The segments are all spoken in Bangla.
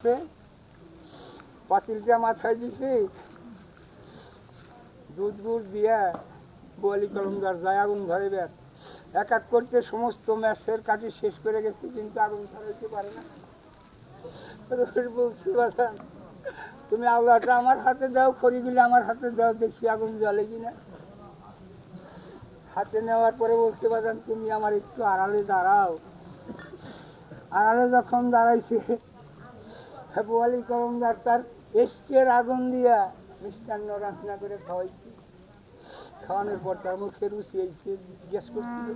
আছে। পাতিলটা মাথায় দিছি। দুধ গুড় দিয়া বলি কলমদার যায় আগুন ধরে এক এক করতে সমস্ত ম্যাচের কাটি শেষ করে গেছি, কিন্তু আগুন ধরাইতে পারে না। বলছি, বাসান, তুমি আওলাটা আমার হাতে দাও খড়িগুলি আমার হাতে দাও, দেখি আগুন জ্বলে কিনা। হাতে নেওয়ার পরে বলতে পারেন তুমি আমার একটু আড়ালে দাঁড়াও। আড়ালে যখন দাঁড়াইছে বোয়ালি করমদার তার এসকের আগুন দিয়া মিষ্টান্ন রান্না করে খাওয়াইছি। খাওয়ানোর পর তার মুখে রুচি আইছে, জিজ্ঞেস করছিল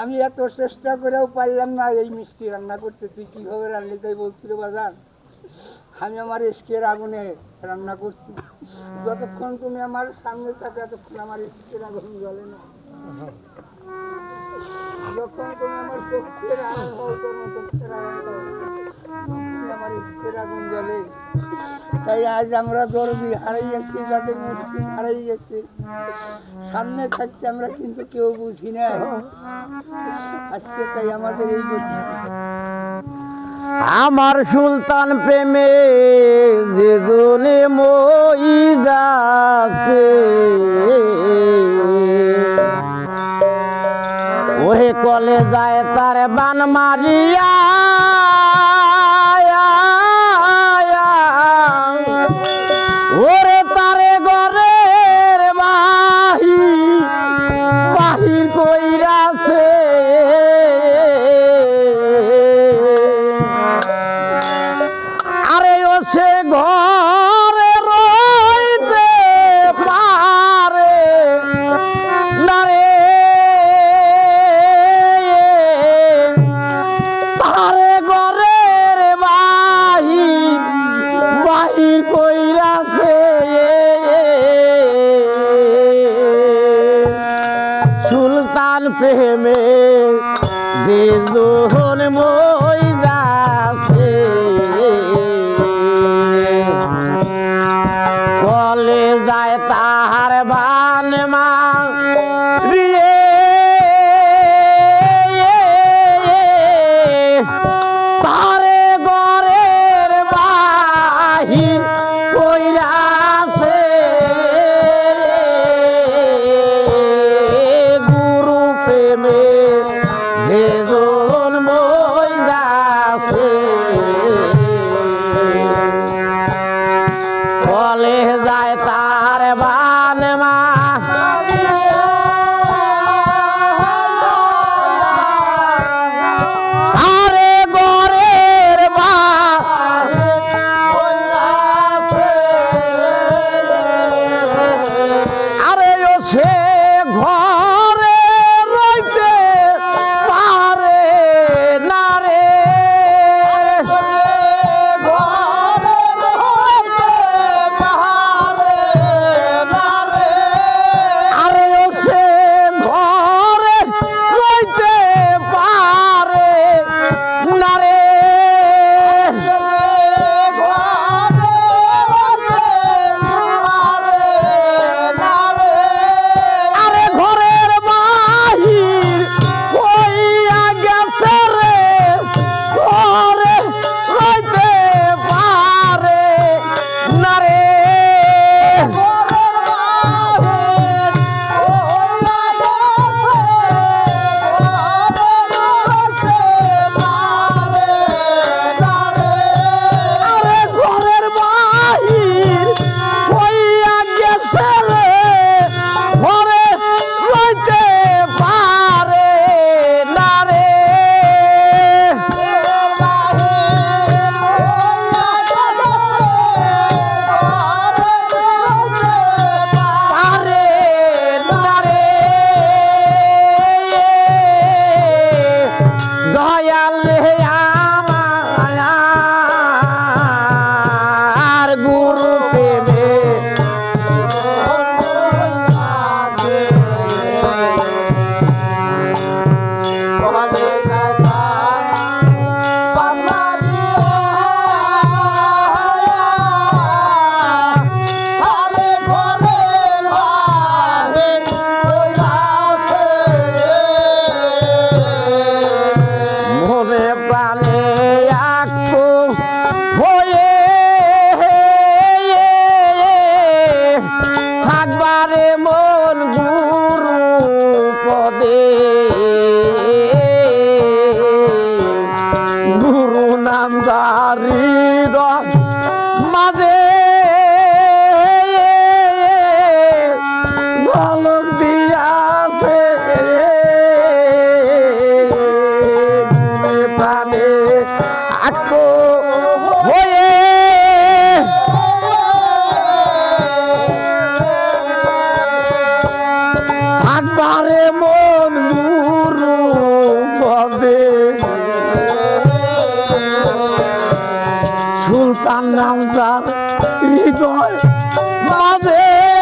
আমি এত চেষ্টা করেও পারলাম না এই মিষ্টি রান্না করতে, তুই কীভাবে রান্না তাই বলছিল বাজান, আমি আমার এসকের আগুনে রান্না করছি। যতক্ষণ তুমি আমার সামনে থাকো, এতক্ষণ আমার এসকের আগুন জ্বলে না। তাই আজ আমরা গেছি, যাদের মুশকিল গেছে। সামনে থাকতে আমরা কিন্তু কেউ বুঝি না আজকে তাই আমাদের এই বুদ্ধি আমার সুলতান প্রেমে যে গুণে মই যাচ্ছে। ওহে কলে যায় তার বান মারিয়া সুলতান নামদার হৃদয় মাঝে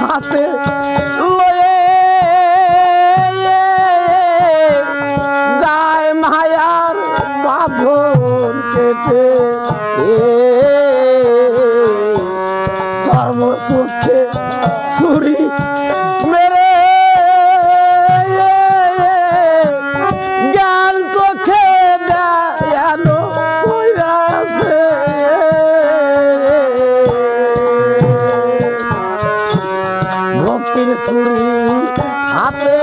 হাতে ভক্তির ছুরি হাতে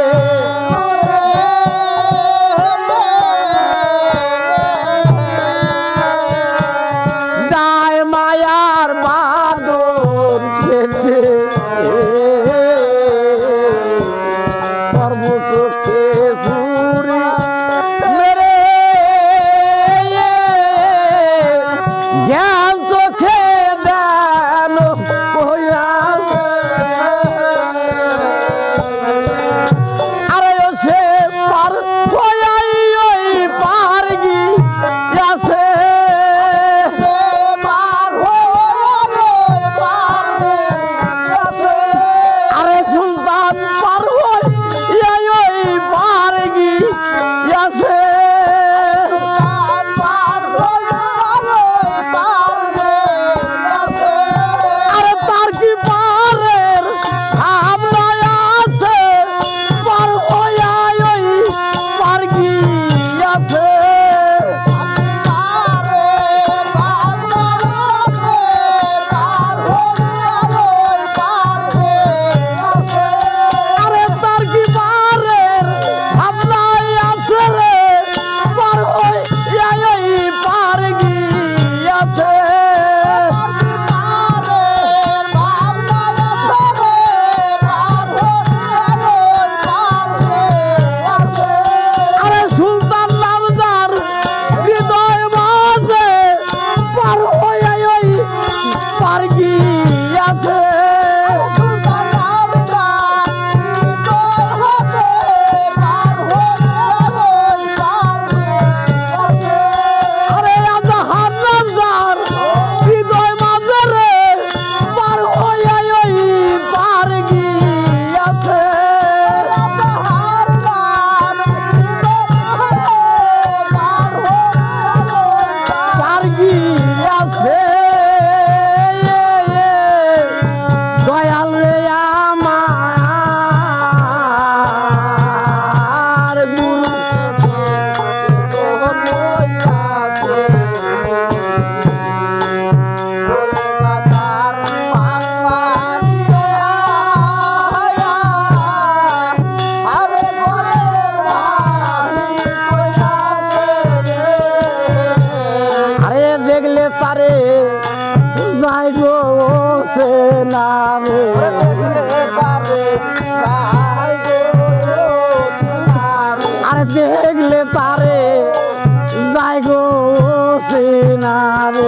সিনারে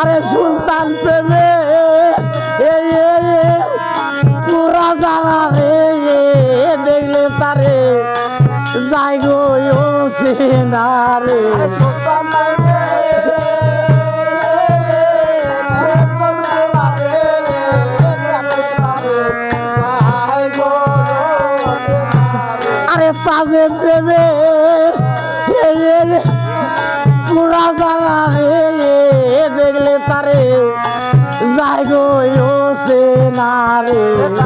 আরে সুলতান প্রেমে পুরা জানা রে দেখলে তারে যাই গো সিনারে কাজের প্রেমে দেখলে তারে যাই গো সে না রে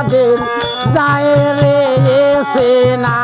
আমাদের যায় রে সে না